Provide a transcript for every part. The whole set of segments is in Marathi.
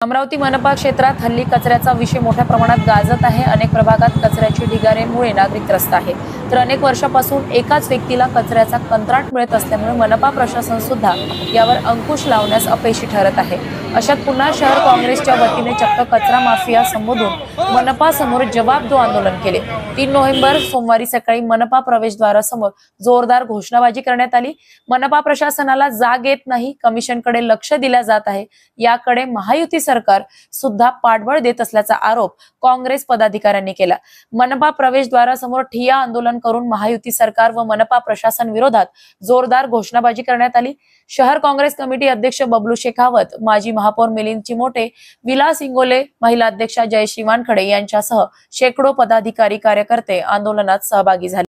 अमरावती मनपा क्षेत्रात हल्ली कचऱ्याचा विषय मोठ्या प्रमाणात गाजत आहे. अनेक प्रभागात कचऱ्याची ढिगारेमुळे नागरिक त्रस्त आहे. तर अनेक वर्षापासून एकाच व्यक्तीला कचऱ्याचा कंत्राट मिळत असल्यामुळे मनपा प्रशासन सुद्धा यावर अंकुश लावण्यास अपयशी ठरत आहे. अशात पुन्हा शहर काँग्रेसच्या वतीने चक्क कचरा माफिया संबोधून मनपा समोर जवाब दो आंदोलन केले. तीन नोव्हेंबर सोमवारी सकाळी मनपा प्रवेशद्वारासमोर जोरदार घोषणाबाजी करण्यात आली. मनपा प्रशासनाला जाग येत नाही. कमिशनकडे लक्ष दिल्या जात आहे. याकडे महायुती सरकार सुद्धा पाठबळ देत असल्याचा आरोप काँग्रेस पदाधिकाऱ्यांनी केला. मनपा प्रवेशद्वारासमोर ठिया आंदोलन करून महायुती सरकार व मनपा प्रशासन विरोधात जोरदार घोषणाबाजी करण्यात आली. शहर काँग्रेस कमिटी अध्यक्ष बबलू शेखावत माजी महापौर मिलिंद चिमोटे विलास इंगोले महिला अध्यक्षा जयश्री वानखडे यांच्यासह शेकडो पदाधिकारी कार्यकर्ते आंदोलनात सहभागी झाले.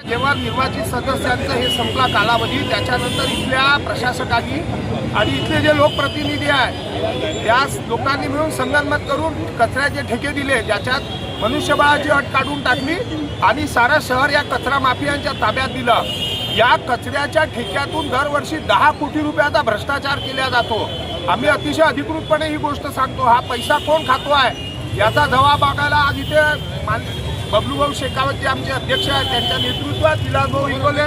जेव्हा निर्वाचित सदस्यांचा हे संपला कालावधी त्याच्यानंतर इथल्या प्रशासकांनी आणि इथले जे लोकप्रतिनिधी आहे त्या लोकांनी मिळून संगनमत करून कचऱ्याचे ठेके दिले ज्याच्यात मनुष्यबळाची अट काढून टाकली आणि सारं शहर या कचरा माफियांच्या ताब्यात दिलं. या कचऱ्याच्या ठेक्यातून दरवर्षी दहा कोटी रुपयाचा भ्रष्टाचार केला जातो. आम्ही अतिशय अधिकृतपणे ही गोष्ट सांगतो हा पैसा कोण खातो आहे याचा जबाब बघायला आज इथे मान बबलूभाऊ शेखावत जे आमचे अध्यक्ष आहेत त्यांच्या नेतृत्वात विलासभाऊ इंगोले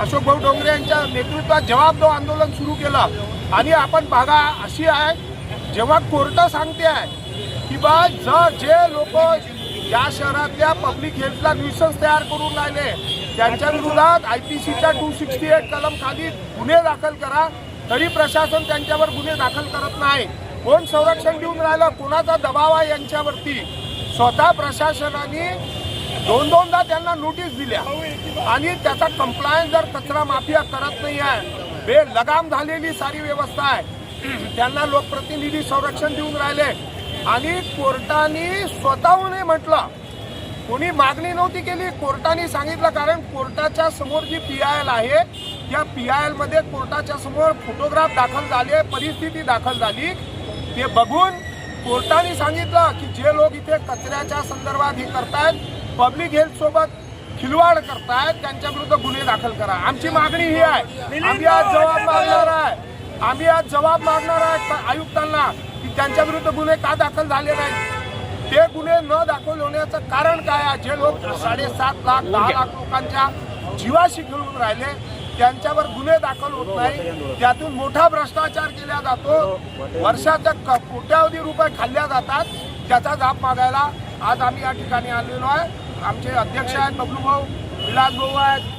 अशोकभाऊ डोंगरे यांच्या नेतृत्वात जवाब दो आंदोलन सुरू केलं. आणि आपण बघा अशी आहे जेव्हा कोर्ट सांगते आहे की बा ज जे लोक या शहरातल्या पब्लिक हेल्थला न्यूसन्स तयार करून राहिले त्यांच्या विरोधात आय पी सीच्या टू सिक्स्टी एट कलम खाली गुन्हे दाखल करा तरी प्रशासन त्यांच्यावर गुन्हे दाखल करत नाही. कोण संरक्षण देऊन राहिलं कोणाचा दबाव आहे यांच्यावरती? स्वतः प्रशासनाने दोन दोनदा त्यांना नोटीस दिल्या. आणि त्याचा कंप्लायन्स जर कचरा माफिया करत नाही आहे बे लगाम झालेली सारी व्यवस्था आहे. त्यांना लोकप्रतिनिधी संरक्षण देऊन राहिले. आणि कोर्टाने स्वतःहूनही म्हटलं कोणी मागणी नव्हती केली. कोर्टाने सांगितलं कारण कोर्टाच्या समोर जी पी आय एल आहे त्या पी आय एलमध्ये कोर्टाच्या समोर फोटोग्राफ दाखल झाले परिस्थिती दाखल झाली. ते बघून कोर्टाने सांगितलं की जे लोक इथे कचऱ्याच्या संदर्भात हे करतायत पब्लिक हेल्थ सोबत खिलवाड करतायत त्यांच्या विरुद्ध गुन्हे दाखल करा. आमची मागणी ही आहे. आम्ही आज जबाब मागणार आहे. आम्ही आज जबाब मागणार आहे आयुक्तांना की त्यांच्या विरुद्ध गुन्हे का दाखल झाले नाहीत. ते गुन्हे न दाखल होण्याचं कारण काय आहे? जे लोक साडेसात लाख दहा लाख लोकांच्या जीवाशी खेळून राहिले त्यांच्यावर गुन्हे दाखल होत नाही. त्यातून मोठा भ्रष्टाचार केला जातो. वर्षाच्या क- कोट्यावधी रुपये खाल्ल्या जातात. त्याचा जाब मागायला आज आम्ही या ठिकाणी आलेलो आहे. आमचे अध्यक्ष आहेत बबलू भाऊ विलास भाऊ आहेत.